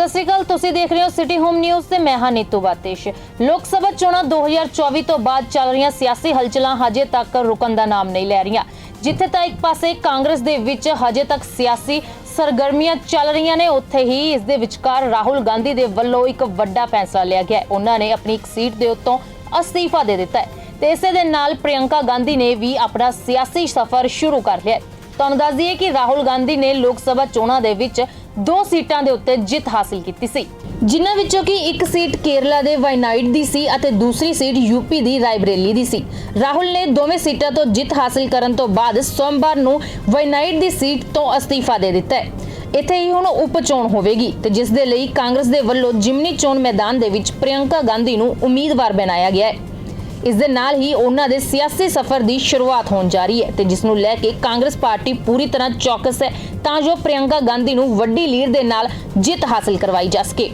ਸਤਿ ਸ਼੍ਰੀ ਅਕਾਲ ਤੁਸੀਂ ਦੇਖ ਰਹੇ ਹੋ ਸਿਟੀ ਹੋਮ ਨਿਊਜ਼ ਤੇ ਮੈਂ ਹਾਂ ਨੀਤੂ ਬਾਤਿਸ਼। ਲੋਕ ਸਭਾ ਚੋਣਾਂ 2024 ਤੋਂ ਬਾਅਦ ਚੱਲ ਰਹੀਆਂ ਸਿਆਸੀ ਹਲਚਲਾਂ ਹਜੇ ਤੱਕ ਰੁਕਣ ਦਾ ਨਾਮ ਨਹੀਂ ਲੈ ਰਹੀਆਂ। ਜਿੱਥੇ ਤਾਂ ਇੱਕ ਪਾਸੇ ਕਾਂਗਰਸ ਦੇ ਵਿੱਚ ਹਜੇ ਤੱਕ ਸਿਆਸੀ ਸਰਗਰਮੀਆਂ ਚੱਲ ਰਹੀਆਂ ਨੇ, ਉੱਥੇ ਹੀ ਇਸ ਦੇ ਵਿਚਕਾਰ ਰਾਹੁਲ ਗਾਂਧੀ ਦੇ ਵੱਲੋਂ ਇੱਕ ਵੱਡਾ ਫੈਸਲਾ ਲਿਆ ਗਿਆ ਉਹਨਾਂ ਨੇ ਆਪਣੀ ਇੱਕ ਸੀਟ ਦੇ ਉੱਤੋਂ ਅਸਤੀਫਾ ਦੇ ਦਿੱਤਾ ਹੈ। ਤੇ ਇਸੇ ਦੇ ਨਾਲ ਪ੍ਰਿਯੰਕਾ ਗਾਂਧੀ ਨੇ ਵੀ ਆਪਣਾ ਸਿਆਸੀ ਸਫ਼ਰ ਸ਼ੁਰੂ ਕਰ ਲਿਆ ਤੁਹਾਨੂੰ ਦੱਸ ਦਈਏ ਕਿ ਰਾਹੁਲ ਗਾਂਧੀ ਨੇ ਲੋਕ ਸਭਾ ਚੋਣਾਂ ਦੇ ਵਿੱਚ ਦੋ ਸੀਟਾਂ ਦੇ ਉੱਤੇ ਜਿੱਤ ਹਾਸਲ ਕੀਤੀ ਸੀ। ਜਿਨ੍ਹਾਂ ਵਿੱਚੋਂ ਕਿ ਇੱਕ ਸੀਟ ਕੇਰਲਾ ਦੇ ਵਾਇਨਾਈਡ ਦੀ ਸੀ ਅਤੇ ਦੂਸਰੀ ਸੀਟ ਯੂਪੀ ਦੀ ਰਾਇਬਰੇਲੀ ਦੀ ਸੀ। ਰਾਹੁਲ ਨੇ ਦੋਵੇਂ ਸੀਟਾਂ ਤੋਂ ਜਿੱਤ ਹਾਸਲ ਕਰਨ ਤੋਂ ਬਾਅਦ ਸੋਮਵਾਰ ਨੂੰ ਵਾਇਨਾਈਡ ਦੀ ਸੀਟ ਤੋਂ ਅਸਤੀਫਾ ਦੇ ਦਿੱਤਾ ਹੈ। ਇੱਥੇ ਹੀ ਹੁਣ ਉਪ ਚੋਣ ਹੋਵੇਗੀ ਤੇ ਜਿਸ ਦੇ ਲਈ ਕਾਂਗਰਸ ਦੇ ਵੱਲੋਂ ਜਿਮਨੀ ਚੋਣ ਮੈਦਾਨ ਦੇ ਵਿੱਚ ਪ੍ਰਿਯੰਕਾ ਗਾਂਧੀ ਨੂੰ ਉਮੀਦਵਾਰ ਬਣਾਇਆ ਗਿਆ ਹੈ। ਇਸ ਦੇ ਨਾਲ ਹੀ ਉਹਨਾਂ ਦੇ ਸਿਆਸੀ ਸਫ਼ਰ ਦੀ ਸ਼ੁਰੂਆਤ ਹੋਣ ਜਾ ਰਹੀ ਹੈ ਤੇ ਜਿਸ ਨੂੰ ਲੈ ਕੇ ਕਾਂਗਰਸ ਪਾਰਟੀ ਪੂਰੀ ਤਰ੍ਹਾਂ ਚੌਕਸ ਹੈ, ਤਾਂ ਜੋ ਪ੍ਰਿਯੰਕਾ ਗਾਂਧੀ ਨੂੰ ਵੱਡੀ ਲੀਡ ਦੇ ਨਾਲ ਜਿੱਤ ਹਾਸਲ ਕਰਵਾਈ ਜਾ ਸਕੇ।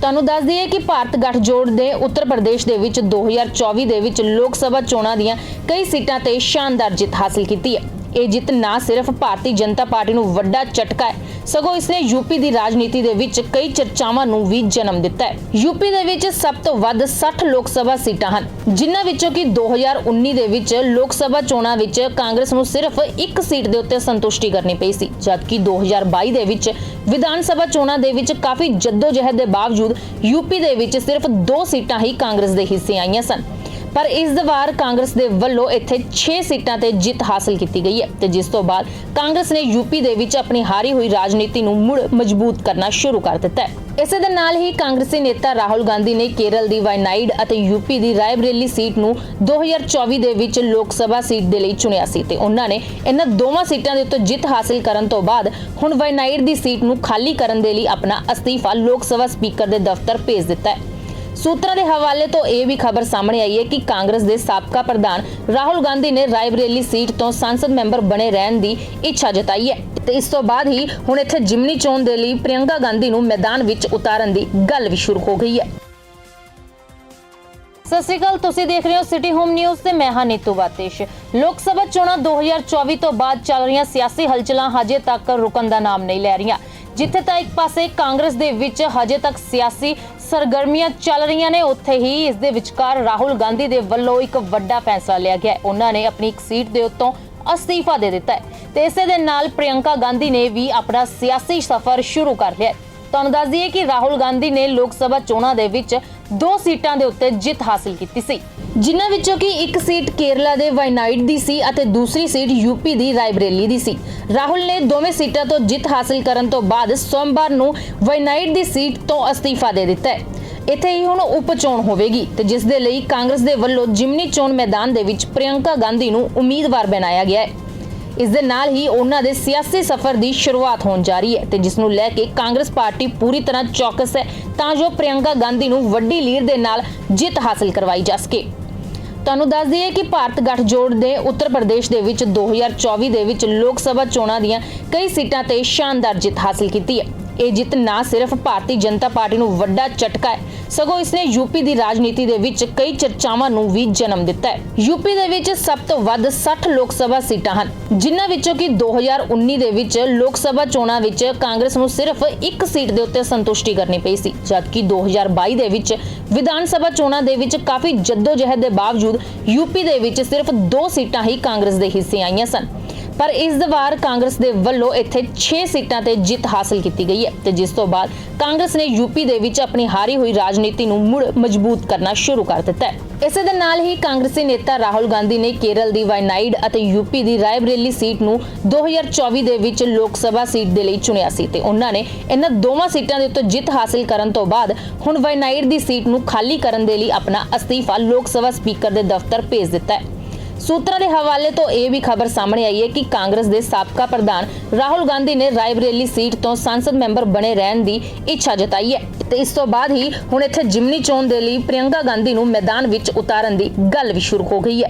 ਤੁਹਾਨੂੰ ਦੱਸ ਦਈਏ ਕਿ ਭਾਰਤ ਗੱਠਜੋੜ ਨੇ ਉੱਤਰ ਪ੍ਰਦੇਸ਼ ਦੇ ਵਿੱਚ 2024 ਦੇ ਵਿੱਚ ਲੋਕ ਸਭਾ ਚੋਣਾਂ ਦੀਆਂ ਕਈ ਸੀਟਾਂ ਤੇ ਸ਼ਾਨਦਾਰ ਜਿੱਤ ਹਾਸਲ ਕੀਤੀ ਹੈ। ਇਹ ਜਿੱਤ ਨਾ ਸਿਰਫ ਭਾਰਤੀ ਜਨਤਾ ਪਾਰਟੀ ਨੂੰ ਵੱਡਾ ਝਟਕਾ ਹੈ, ਸਗੋਂ ਇਸਨੇ ਯੂਪੀ ਦੀ ਰਾਜਨੀਤੀ ਦੇ ਵਿੱਚ ਕਈ ਚਰਚਾਵਾਂ ਨੂੰ ਵੀ ਜਨਮ ਦਿੱਤਾ ਹੈ। ਯੂਪੀ ਦੇ ਵਿੱਚ ਸਭ ਤੋਂ ਵੱਧ 60 ਲੋਕ ਸਭਾ ਸੀਟਾਂ ਹਨ, ਜਿਨ੍ਹਾਂ ਵਿੱਚੋਂ ਕਿ 2019 ਦੇ ਵਿੱਚ ਲੋਕ ਸਭਾ ਚੋਣਾਂ ਵਿੱਚ ਕਾਂਗਰਸ ਨੂੰ ਸਿਰਫ ਇੱਕ ਸੀਟ ਦੇ ਉੱਤੇ ਸੰਤੁਸ਼ਟੀ ਕਰਨੀ ਪਈ ਸੀ, ਜਦਕਿ 2022 ਦੇ ਵਿੱਚ ਵਿਧਾਨ ਸਭਾ ਚੋਣਾਂ ਦੇ ਵਿੱਚ ਕਾਫੀ ਜੱਦੋਜਹਿਦ ਦੇ ਬਾਵਜੂਦ ਯੂਪੀ ਦੇ ਵਿੱਚ ਸਿਰਫ ਦੋ ਸੀਟਾਂ ਹੀ ਕਾਂਗਰਸ ਦੇ ਹਿੱਸੇ ਆਈਆਂ ਸਨ। ਪਰ ਇਸ ਵਾਰ ਕਾਂਗਰਸ ਦੇ ਵੱਲੋਂ ਇੱਥੇ 6 ਸੀਟਾਂ ਤੇ ਜਿੱਤ ਹਾਸਲ ਕੀਤੀ ਗਈ ਹੈ ਤੇ ਜਿਸ ਤੋਂ ਬਾਅਦ ਕਾਂਗਰਸ ਨੇ ਯੂਪੀ ਦੇ ਵਿੱਚ ਆਪਣੀ ਹਾਰੀ ਹੋਈ ਰਾਜਨੀਤੀ ਨੂੰ ਮੁੜ ਮਜ਼ਬੂਤ ਕਰਨਾ ਸ਼ੁਰੂ ਕਰ ਦਿੱਤਾ ਹੈ। ਇਸੇ ਦੇ ਨਾਲ ਹੀ ਕਾਂਗਰਸੀ ਨੇਤਾ ਰਾਹੁਲ ਗਾਂਧੀ ਨੇ ਕੇਰਲ ਦੀ ਵਾਇਨਾਈਡ ਅਤੇ ਯੂਪੀ ਦੀ ਰਾਇਬਰੇਲੀ ਸੀਟ ਨੂੰ 2024 ਦੇ ਵਿੱਚ ਲੋਕ ਸਭਾ ਸੀਟ ਦੇ ਲਈ ਚੁਣਿਆ ਸੀ ਤੇ ਉਹਨਾਂ ਨੇ ਇਹਨਾਂ ਦੋਵਾਂ ਸੀਟਾਂ ਦੇ ਉੱਤੇ ਜਿੱਤ ਹਾਸਲ ਕਰਨ ਤੋਂ ਬਾਅਦ ਹੁਣ ਵਾਇਨਾਈਡ ਦੀ ਸੀਟ ਨੂੰ ਖਾਲੀ ਕਰਨ ਦੇ ਲਈ ਆਪਣਾ ਅਸਤੀਫਾ ਲੋਕ ਸਭਾ ਸਪੀਕਰ ਦੇ ਦਫ਼ਤਰ ਭੇਜ ਦਿੱਤਾ ਹੈ। ਸੂਤਰਾਂ ਦੇ ਹਵਾਲੇ ਤੋਂ ਇਹ ਵੀ ਖਬਰ ਸਾਹਮਣੇ ਆਈ ਹੈ ਕਿ ਕਾਂਗਰਸ ਦੇ ਸਾਬਕਾ ਪ੍ਰਧਾਨ ਰਾਹੁਲ ਗਾਂਧੀ ਨੇ ਰਾਇਬਰੇਲੀ ਸੀਟ ਤੋਂ ਸੰਸਦ ਮੈਂਬਰ ਬਣੇ ਰਹਿਣ ਦੀ ਇੱਛਾ ਜਤਾਈ ਹੈ। ਤੇ ਇਸ ਤੋਂ ਬਾਅਦ ਹੀ ਹੁਣ ਇੱਥੇ ਜਿਮਨੀ ਚੋਣ ਦੇ ਲਈ ਪ੍ਰਿਯੰਕਾ ਗਾਂਧੀ ਨੂੰ ਮੈਦਾਨ ਵਿੱਚ ਉਤਾਰਨ ਦੀ ਗੱਲ ਵੀ ਸ਼ੁਰੂ ਹੋ ਗਈ ਹੈ। ਸਤਿ ਸ਼੍ਰੀ ਅਕਾਲ, ਤੁਸੀਂ ਦੇਖ ਰਹੇ ਹੋ ਸਿਟੀ ਹੋਮ ਨਿਊਜ਼ ਤੇ ਮੈਂ ਹਾਂ ਨੀਤੂ ਬਾਤਿਸ਼। ਲੋਕ ਸਭਾ ਚੋਣਾਂ 2024 ਤੋਂ ਬਾਅਦ ਚੱਲ ਰਹੀਆਂ ਸਿਆਸੀ ਹਲਚਲਾਂ ਹਜੇ ਤੱਕ ਰੁਕਣ ਦਾ ਨਾਮ ਨਹੀਂ ਲੈ ਰਹੀਆਂ। ਜਿੱਥੇ ਤਾਂ ਇੱਕ ਪਾਸੇ ਕਾਂਗਰਸ ਦੇ ਵਿੱਚ ਹਜੇ ਤੱਕ ਸਿਆਸੀ ਸਰਗਰਮੀਆਂ ਚੱਲ ਰਹੀਆਂ ਨੇ, ਉੱਥੇ ਹੀ ਇਸ ਦੇ ਵਿਚਕਾਰ ਰਾਹੁਲ ਗਾਂਧੀ ਦੇ ਵੱਲੋਂ ਇੱਕ ਵੱਡਾ ਫੈਸਲਾ ਲਿਆ ਗਿਆ ਉਹਨਾਂ ਨੇ ਆਪਣੀ ਇੱਕ ਸੀਟ ਦੇ ਉੱਤੋਂ ਅਸਤੀਫਾ ਦੇ ਦਿੱਤਾ ਹੈ। ਤੇ ਇਸੇ ਦੇ ਨਾਲ ਪ੍ਰਿਯੰਕਾ ਗਾਂਧੀ ਨੇ ਵੀ ਆਪਣਾ ਸਿਆਸੀ ਸਫ਼ਰ ਸ਼ੁਰੂ ਕਰ ਲਿਆ ਹੈ। ਤੁਹਾਨੂੰ ਦੱਸ ਦਈਏ ਕਿ ਰਾਹੁਲ ਗਾਂਧੀ ਨੇ ਲੋਕ ਸਭਾ ਚੋਣਾਂ ਦੇ ਵਿੱਚ ਦੋ ਸੀਟਾਂ ਦੇ ਉੱਤੇ ਜਿੱਤ ਹਾਸਲ ਕੀਤੀ ਸੀ। ਜਿਨ੍ਹਾਂ ਵਿੱਚੋਂ ਕਿ ਇੱਕ ਸੀਟ ਕੇਰਲਾ ਦੇ ਵਾਇਨਾਈਡ ਦੀ ਸੀ ਅਤੇ ਦੂਸਰੀ ਸੀਟ ਯੂਪੀ ਦੀ ਰਾਇਬਰੇਲੀ ਦੀ ਸੀ। ਰਾਹੁਲ ਨੇ ਦੋਵੇਂ ਸੀਟਾਂ ਤੋਂ ਜਿੱਤ ਹਾਸਲ ਕਰਨ ਤੋਂ ਬਾਅਦ ਸੋਮਵਾਰ ਨੂੰ ਵਾਇਨਾਈਡ ਦੀ ਸੀਟ ਤੋਂ ਅਸਤੀਫਾ ਦੇ ਦਿੱਤਾ ਹੈ। ਇੱਥੇ ਹੀ ਹੁਣ ਉਪ ਚੋਣ ਹੋਵੇਗੀ ਤੇ ਜਿਸ ਦੇ ਲਈ ਕਾਂਗਰਸ ਦੇ ਵੱਲੋਂ ਜਿਮਨੀ ਚੋਣ ਮੈਦਾਨ ਦੇ ਵਿੱਚ ਪ੍ਰਿਯੰਕਾ ਗਾਂਧੀ ਨੂੰ ਉਮੀਦਵਾਰ ਬਣਾਇਆ ਗਿਆ ਹੈ। ਇਸ ਦੇ ਨਾਲ ਹੀ ਉਹਨਾਂ ਦੇ ਸਿਆਸੀ ਸਫ਼ਰ ਦੀ ਸ਼ੁਰੂਆਤ ਹੋਣ ਜਾ ਰਹੀ ਹੈ ਤੇ ਜਿਸ ਨੂੰ ਲੈ ਕੇ ਕਾਂਗਰਸ ਪਾਰਟੀ ਪੂਰੀ ਤਰ੍ਹਾਂ ਚੌਕਸ ਹੈ, ਤਾਂ ਜੋ ਪ੍ਰਿਯੰਕਾ ਗਾਂਧੀ ਨੂੰ ਵੱਡੀ ਲੀਡ ਦੇ ਨਾਲ ਜਿੱਤ ਹਾਸਲ ਕਰਵਾਈ ਜਾ ਸਕੇ। ਤੁਹਾਨੂੰ ਦੱਸ ਦਈਏ ਕਿ ਭਾਰਤ ਗੱਠਜੋੜ ਨੇ ਉੱਤਰ ਪ੍ਰਦੇਸ਼ ਦੇ ਵਿੱਚ 2024 ਦੇ ਵਿੱਚ ਲੋਕ ਸਭਾ ਚੋਣਾਂ ਦੀਆਂ ਕਈ ਸੀਟਾਂ ਤੇ ਸ਼ਾਨਦਾਰ ਜਿੱਤ ਹਾਸਲ ਕੀਤੀ ਹੈ। ਇਹ ਜਿੱਤ ਨਾ ਸਿਰਫ ਭਾਰਤੀ ਜਨਤਾ ਪਾਰਟੀ ਨੂੰ ਵੱਡਾ ਝਟਕਾ ਹੈ, ਸਗੋਂ ਇਸਨੇ ਯੂਪੀ ਦੀ ਰਾਜਨੀਤੀ ਦੇ ਵਿੱਚ ਕਈ ਚਰਚਾਵਾਂ ਨੂੰ ਵੀ ਜਨਮ ਦਿੱਤਾ ਹੈ। ਯੂਪੀ ਦੇ ਵਿੱਚ ਸਭ ਤੋਂ ਵੱਧ 60 ਲੋਕ ਸਭਾ ਸੀਟਾਂ ਹਨ, ਜਿਨ੍ਹਾਂ ਵਿੱਚੋਂ ਕਿ 2019 ਦੇ ਵਿੱਚ ਲੋਕ ਸਭਾ ਚੋਣਾਂ ਵਿੱਚ ਕਾਂਗਰਸ ਨੂੰ ਸਿਰਫ ਇੱਕ ਸੀਟ ਦੇ ਉੱਤੇ ਸੰਤੁਸ਼ਟੀ ਕਰਨੀ ਪਈ ਸੀ, ਜਦਕਿ 2022 ਦੇ ਵਿੱਚ ਵਿਧਾਨ ਸਭਾ ਚੋਣਾਂ ਦੇ ਵਿੱਚ ਕਾਫੀ ਜੱਦੋਜਹਿਦ ਦੇ ਬਾਵਜੂਦ ਯੂਪੀ ਦੇ ਵਿੱਚ ਸਿਰਫ ਦੋ ਸੀਟਾਂ ਹੀ ਕਾਂਗਰਸ ਦੇ ਹਿੱਸੇ ਆਈਆਂ ਸਨ। ਪਰ ਇਸ ਵਾਰ ਕਾਂਗਰਸ ਦੇ ਵੱਲੋਂ ਇੱਥੇ 6 ਸੀਟਾਂ ਤੇ ਜਿੱਤ ਹਾਸਲ ਕੀਤੀ ਗਈ ਹੈ ਤੇ ਜਿਸ ਤੋਂ ਬਾਅਦ ਕਾਂਗਰਸ ਨੇ ਯੂਪੀ ਦੇ ਵਿੱਚ ਆਪਣੀ ਹਾਰੀ ਹੋਈ ਰਾਜਨੀਤੀ ਨੂੰ ਮੁੜ ਮਜ਼ਬੂਤ ਕਰਨਾ ਸ਼ੁਰੂ ਕਰ ਦਿੱਤਾ ਹੈ। ਇਸੇ ਦੇ ਨਾਲ ਹੀ ਕਾਂਗਰਸੀ ਨੇਤਾ ਰਾਹੁਲ ਗਾਂਧੀ ਨੇ ਕੇਰਲ ਦੀ ਵਾਇਨਾਈਡ ਅਤੇ ਯੂਪੀ ਦੀ ਰਾਇਬਰੇਲੀ ਸੀਟ ਨੂੰ 2024 ਦੇ ਵਿੱਚ ਲੋਕ ਸਭਾ ਸੀਟ ਦੇ ਲਈ ਚੁਣਿਆ ਸੀ ਤੇ ਉਹਨਾਂ ਨੇ ਇਹਨਾਂ ਦੋਵਾਂ ਸੀਟਾਂ ਦੇ ਉੱਤੇ ਜਿੱਤ ਹਾਸਲ ਕਰਨ ਤੋਂ ਬਾਅਦ ਹੁਣ ਵਾਇਨਾਈਡ ਦੀ ਸੀਟ ਨੂੰ ਖਾਲੀ ਕਰਨ ਦੇ ਲਈ ਆਪਣਾ ਅਸਤੀਫਾ ਲੋਕ ਸਭਾ ਸਪੀਕਰ ਦੇ ਦਫ਼ਤਰ ਭੇਜ ਦਿੱਤਾ ਹੈ। ਸੂਤਰਾਂ ਦੇ ਹਵਾਲੇ ਤੋਂ ਇਹ ਵੀ ਖਬਰ ਸਾਹਮਣੇ ਆਈ ਹੈ ਕਿ ਕਾਂਗਰਸ ਦੇ ਸਾਬਕਾ ਪ੍ਰਧਾਨ ਰਾਹੁਲ ਗਾਂਧੀ ਨੇ ਰਾਇਬਰੇਲੀ ਸੀਟ ਤੋਂ ਸੰਸਦ ਮੈਂਬਰ ਬਣੇ ਰਹਿਣ ਦੀ ਇੱਛਾ ਜਤਾਈ ਹੈ। ਤੇ ਇਸ ਤੋਂ ਬਾਅਦ ਹੀ ਹੁਣ ਇੱਥੇ ਜਿਮਨੀ ਚੋਣ ਦੇ ਲਈ ਪ੍ਰਿਯੰਕਾ ਗਾਂਧੀ ਨੂੰ ਮੈਦਾਨ ਵਿੱਚ ਉਤਾਰਨ ਦੀ ਗੱਲ ਵੀ ਸ਼ੁਰੂ ਹੋ ਗਈ ਹੈ।